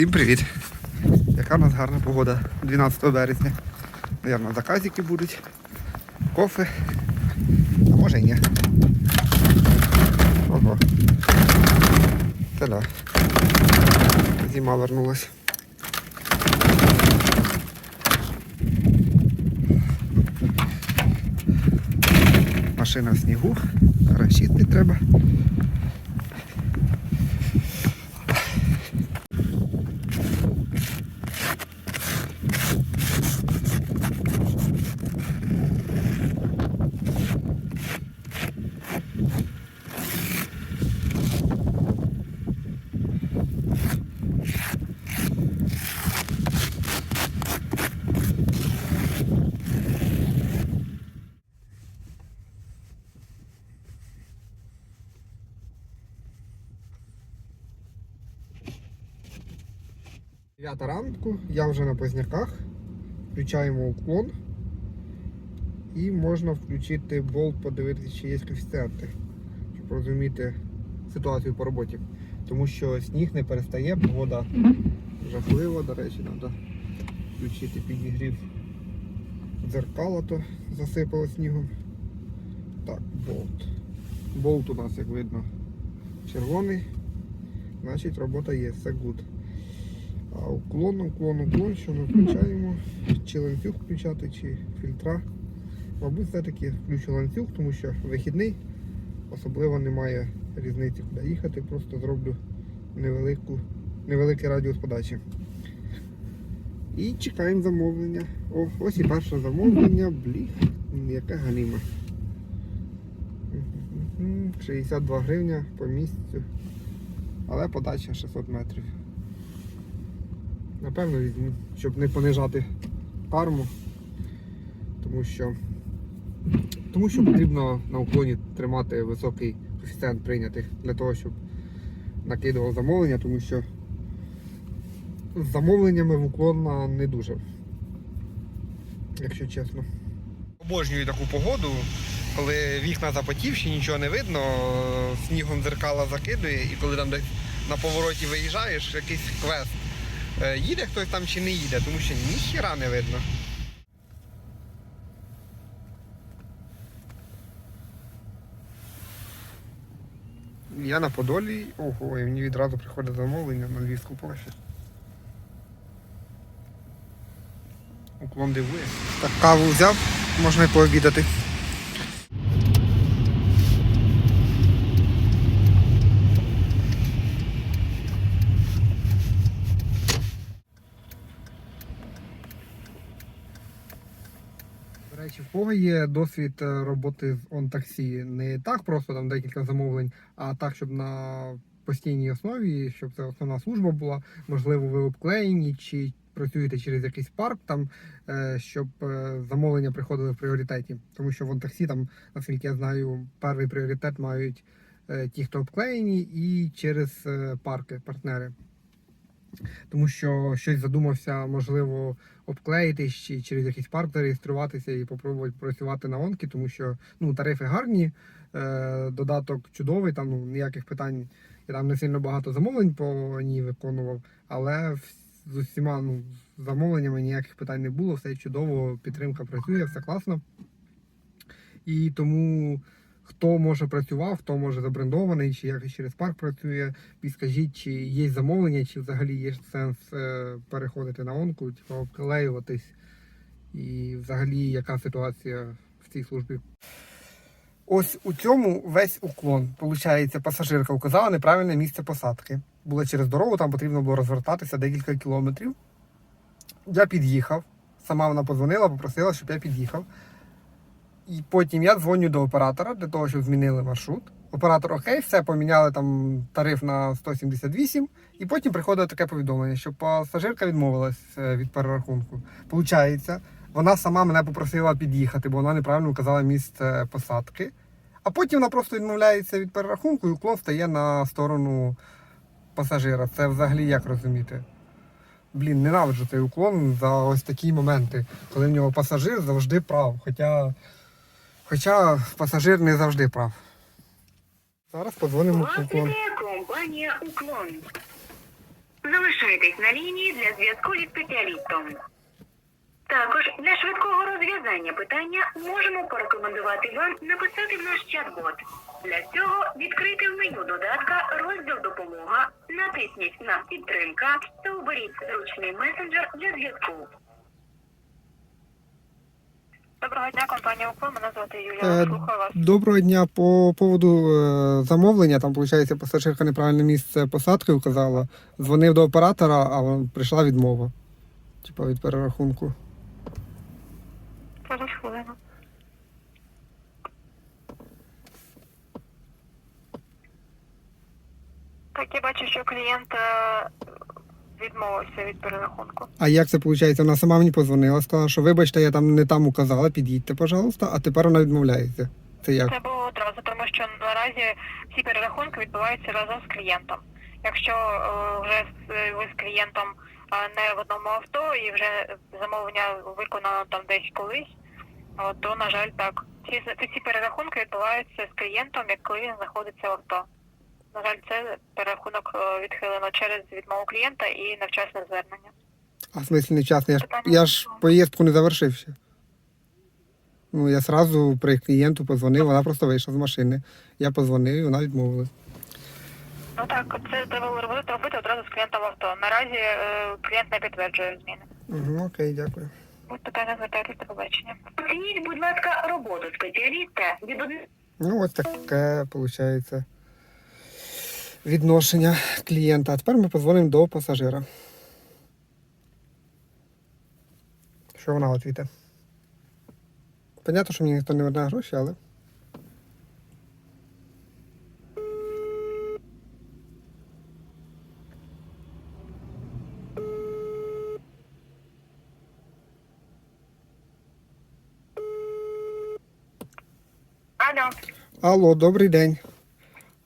Всім привіт! Яка в нас гарна погода 12 березня. Наверно, заказики будуть, кофе, а може і ні. Ого. Та да. Зима вернулась. Машина в снігу, розчистити треба. Дев'ята ранку, я вже на позняках. Включаємо уклон. І можна включити болт, подивитися, чи є коефіцієнти, щоб розуміти ситуацію по роботі. Тому що сніг не перестає, погода жахлива, до речі, треба включити підігрів дзеркала, то засипало снігом. Так, болт. Болт у нас, як видно, червоний. Значить робота є, все good. А уклон, уклон, уклон, що ми включаємо, чи ланцюг включати, чи фільтра. Мабуть, все-таки включу ланцюг, тому що вихідний особливо немає різниці, куди їхати, просто зроблю невелику, невеликий радіус подачі. І чекаємо замовлення. О, ось і перше замовлення, блін, яке галіма. 62 гривня по місяцю, але подача 600 метрів. Напевно візьму, щоб не понижати карму, тому що тому що потрібно на уклоні тримати високий коефіцієнт прийнятих для того, щоб накидував замовлення, тому що з замовленнями в уклон не дуже, якщо чесно. Обожнюю таку погоду, коли вікна запотівші, нічого не видно, снігом дзеркала закидує, і коли там десь на повороті виїжджаєш, якийсь квест. Е, Їде хтось там чи не їде, тому що ніхіра не видно. Я на Подолі, ого, і мені відразу приходить замовлення на Львівську площадь. Уклон дивує. Так, каву взяв, можна і пообідати. До речі, в кого є досвід е, роботи з он-таксі? Не так просто там декілька замовлень, а так, щоб на постійній основі, щоб це основна служба була. Можливо, ви обклеєні чи працюєте через якийсь парк, там е, щоб е, замовлення приходили в пріоритеті. Тому що в он-таксі, там, наскільки я знаю, перший пріоритет мають ті, хто обклеєні, і через парки, партнери. Тому що щось задумався, можливо, обклеїтись чи через якийсь парк зареєструватися і попробувати працювати на онки, тому що ну, тарифи гарні, е, додаток чудовий, там ну, ніяких питань. Я там не сильно багато замовлень по ній виконував, але з усіма ну, замовленнями ніяких питань не було, все чудово, підтримка працює, все класно. І тому хто може працював, хто може забрендований, чи якось через парк працює, підскажіть, чи є замовлення, чи взагалі є сенс е, переходити на онку, типу обклеюватись, і взагалі яка ситуація в цій службі. Ось у цьому весь уклон. Получається, пасажирка вказала неправильне місце посадки. Було через дорогу, там потрібно було розвертатися декілька кілометрів. Я під'їхав. Сама вона подзвонила, попросила, щоб я під'їхав. І потім я дзвоню до оператора для того, щоб змінили маршрут. Оператор окей, все, поміняли там тариф на 178, і потім приходить таке повідомлення, що пасажирка відмовилась е, від перерахунку. Получається, вона сама мене попросила під'їхати, бо вона неправильно вказала місце посадки. А потім вона просто відмовляється від перерахунку і уклон стає на сторону пасажира. Це взагалі як розуміти? Блін, ненавиджу цей уклон за ось такі моменти, коли в нього пасажир завжди прав. Хоча, хоча пасажир не завжди прав. Зараз подзвонимо компанія Уклон. Залишайтесь на лінії для зв'язку зі спеціалістом. Також для швидкого розв'язання питання можемо порекомендувати вам написати в наш чат-бот. Для цього відкрийте в меню додатка розділ Допомога, натисніть на Підтримка та оберіть зручний месенджер для зв'язку. Доброго дня, компанія Уклон. Мене звати Юлія. Е, Слухаю вас. Доброго дня. По поводу е, замовлення, там, виходить, пасажирка неправильне місце посадки вказала. Дзвонив до оператора, а прийшла відмова. Типа від перерахунку. Зараз хвилину. Так, я бачу, що клієнт е, відмовився від перерахунку. А як це виходить? Вона сама мені позвонила, сказала, що вибачте, я там не там указала, під'їдьте, пожалуйста, а тепер вона відмовляється. Це як? Це було одразу, тому що наразі всі перерахунки відбуваються разом з клієнтом. Якщо е, вже ви з клієнтом е, не в одному авто і вже замовлення виконано там десь колись, от, то на жаль так. Ці ці перерахунки відбуваються з клієнтом, як він знаходиться в авто. На жаль, це перерахунок е, відхилено через відмову клієнта і невчасне звернення. А в смислі нечасно? Я ж, я ж поїздку не завершив ще. Ну, я сразу при клієнту позвонив, вона просто вийшла з машини. Я позвонив і вона відмовила. Ну так, це треба робити, робити одразу з клієнта в авто. Наразі е, клієнт не підтверджує зміни. Угу, окей, дякую. Будь питання звертайтесь до побачення. Оцініть, будь ласка, роботу спеціаліста від одного Ну, ось таке виходить відношення клієнта. А тепер ми позвонимо до пасажира. Що вона відвіте? Понятно, що мені ніхто не верне гроші, але. Алло, Алло, добрий день.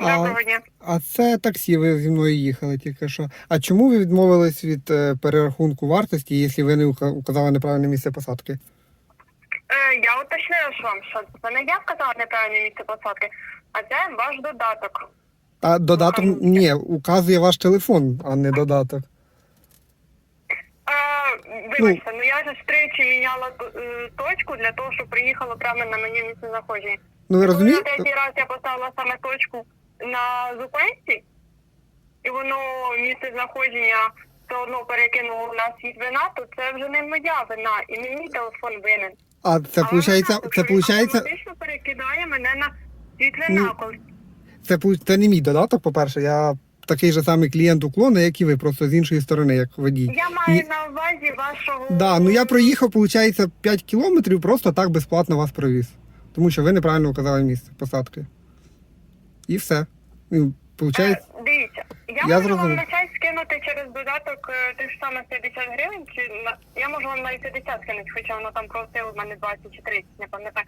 А, доброго дня. а це таксі, ви зі мною їхали тільки що. А чому ви відмовились від е, перерахунку вартості, якщо ви не ука- указали неправильне місце посадки? Е, я уточнила вам, що це не я вказала неправильне місце посадки, а це ваш додаток. А додаток Указує. ні, указує ваш телефон, а не додаток. Е, вибачте, ну, я ж тричі міняла е, точку для того, щоб приїхало прямо на мені місце знаходження. Ну ви Коли на розумієте? третій раз я поставила саме точку на зупинці, і воно місце знаходження все одно перекинуло на світ вина, то це вже не моя вина, і не мій телефон винен. А це А виходить, додаток, це виходить, автоматично перекидає мене на світлина, Ну, коли це, пу- це не мій додаток, по-перше, я такий же самий клієнт уклону, як і ви, просто з іншої сторони, як водій. Я маю І- на увазі вашого. Да, ну я проїхав, виходить, 5 кілометрів, просто так безплатно вас провіз. Тому що ви неправильно указали місце посадки. І все. Получається, Е, Дивіться, я, Я можу зрозумів. вам на чай скинути через додаток е, тих ж самих 50 гривень, чи на я можу вам навіть 50 скинути, хоча воно там просило в мене 20 чи 30, не пам'ятаю.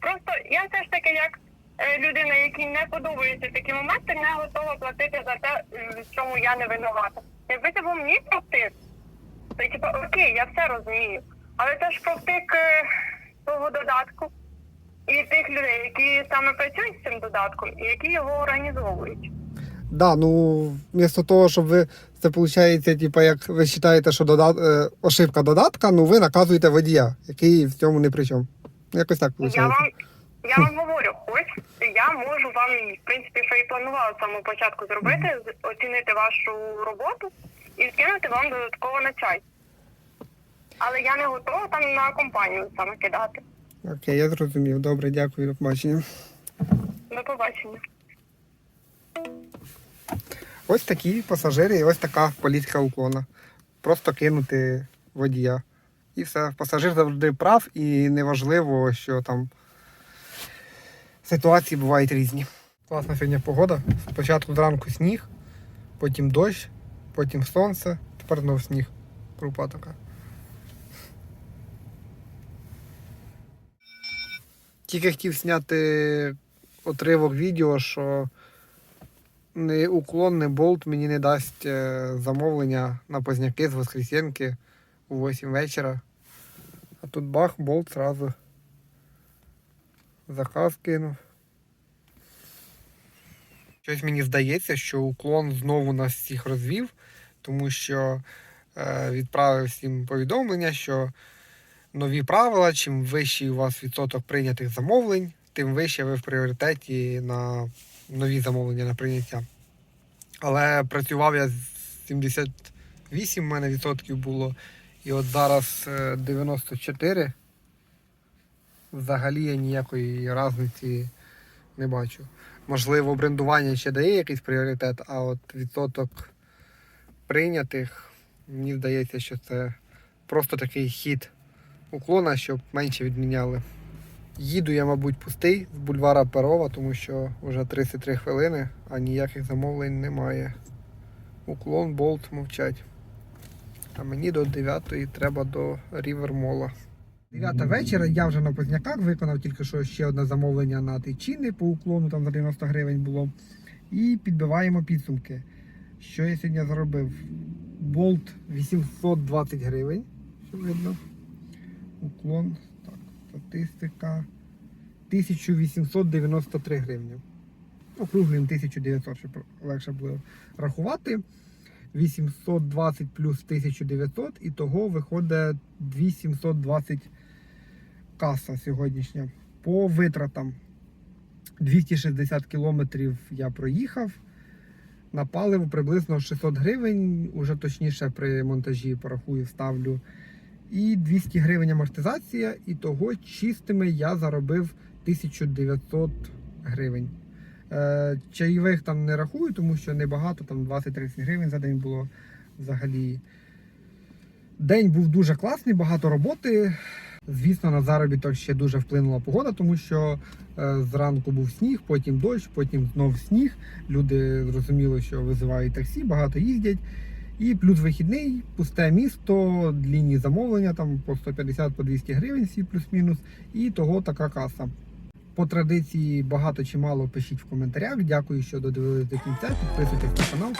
Просто я все ж таки як е, людина, якій не подобаються такі моменти, не готова платити за те, в чому я не винувата. Якби це був мій профтик, то типу, окей, я все розумію. Але це ж профтик е, того додатку і тих людей, які саме працюють з цим додатком і які його організовують. да, ну, вмісто того, щоб ви. Це виходить, типу, як ви вважаєте, що додат, е, ошибка додатка, ну ви наказуєте водія, який в цьому не при чому. Якось так виходить. Я вам я вам говорю, ось я можу вам, в принципі, що і планувала з самого початку зробити, оцінити вашу роботу і скинути вам додатково на чай. Але я не готова там на компанію саме кидати. Окей, я зрозумів. Добре, дякую, до побачення. До побачення. Ось такі пасажири і ось така політика уклона. Просто кинути водія. І все. Пасажир завжди прав, і неважливо, що там ситуації бувають різні. Класна сьогодні погода. Спочатку зранку сніг, потім дощ, потім сонце, тепер знов сніг. Крупа така. Тільки хотів зняти отривок відео, що не уклон, не болт мені не дасть е, замовлення на позняки з Воскресенки у 8 вечора. А тут бах, болт зразу. Заказ кинув. Щось мені здається, що уклон знову нас всіх розвів тому що е, відправив всім повідомлення, що нові правила, чим вищий у вас відсоток прийнятих замовлень, тим вище ви в пріоритеті на нові замовлення на прийняття. Але працював я 78 в мене відсотків було, і от зараз е, 94. Взагалі я ніякої різниці не бачу. Можливо, брендування ще дає якийсь пріоритет, а от відсоток прийнятих, мені здається, що це просто такий хід уклона, щоб менше відміняли. Їду я, мабуть, пустий з бульвара Перова, тому що вже 33 хвилини, а ніяких замовлень немає. Уклон, болт мовчать. А мені до 9 треба до Рівермола. 9 вечора, я вже на Позняках виконав тільки що ще одне замовлення на тичини по уклону, там за 90 гривень було. І підбиваємо підсумки. Що я сьогодні заробив? Болт 820 гривень, що видно. Уклон, так, статистика. 1893 гривні. Округлим 1900, щоб легше було рахувати. 820 плюс 1900, і того виходить 2720 каса сьогоднішня. По витратам 260 кілометрів я проїхав. На паливо приблизно 600 гривень, уже точніше при монтажі порахую, ставлю. І 200 гривень амортизація, і того чистими я заробив 1900 гривень. Е, Чайових там не рахую, тому що небагато, там 20-30 гривень за день було взагалі. День був дуже класний, багато роботи. Звісно, на заробіток ще дуже вплинула погода, тому що е, зранку був сніг, потім дощ, потім знов сніг. Люди зрозуміли, що визивають таксі, багато їздять. І плюс вихідний, пусте місто, длінні замовлення, там по 150-200 гривень, всі плюс-мінус, і того така каса. По традиції багато чи мало пишіть в коментарях. Дякую, що додивились до кінця. Підписуйтесь на канал.